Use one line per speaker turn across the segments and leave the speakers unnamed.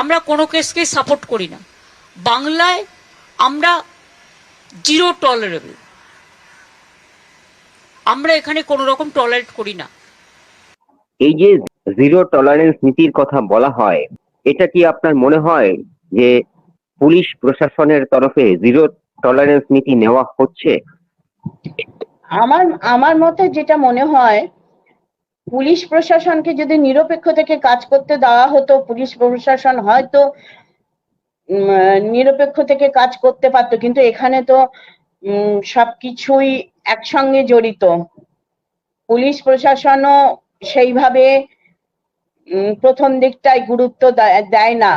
আমরা কোনো কেসকে সাপোর্ট করি না। বাংলায় আমরা জিরো টলারেবল আমরা এখানে কোনো রকম টলারেট করি না।
এই যে জিরো টলারেন্স নীতির কথা বলা হয় এটা কি আপনার মনে হয় যে পুলিশ প্রশাসনের তরফে জিরো টলারেন্স নীতি নেওয়া হচ্ছে?
আমার আমার মতে যেটা মনে হয় পুলিশ প্রশাসনকে যদি নিরপেক্ষ থেকে কাজ করতে দেওয়া হতো, পুলিশ প্রশাসন হয়তো নিরপেক্ষ থেকে কাজ করতে পারতো। কিন্তু এখানে তো সবকিছুই একসঙ্গে জড়িত। পুলিশ প্রশাসনও সেইভাবে প্রথম দিকটায় গুরুত্ব দেয়- না।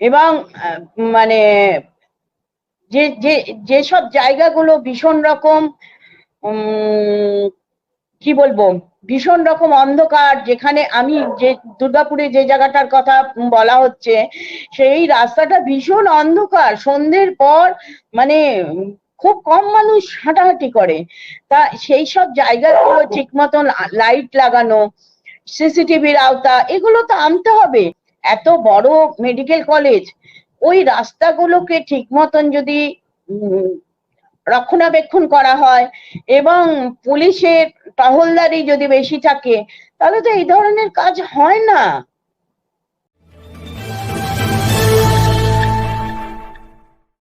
এবং মানে যে যে, যেসব জায়গাগুলো ভীষণ রকম কি বলব? ভীষণ রকম অন্ধকার, যেখানে আমি যে দুর্গাপুরে যে জায়গাটার কথা বলা হচ্ছে, সেই রাস্তাটা ভীষণ অন্ধকার। সন্ধ্যের পর মানে খুব কম মানুষ হাঁটাহাঁটি করে। তা সেই সব জায়গাগুলো ঠিক মতন লাইট লাগানো সিসিটিভির আওতা, এগুলো তো আনতে হবে। এত বড় মেডিকেল কলেজ ওই রাস্তাগুলোকে ঠিক মতন যদি রক্ষণাবেক্ষণ করা হয় এবং পুলিশের টহলদারি যদি বেশি থাকে, তাহলে তো এই ধরনের কাজ হয় না।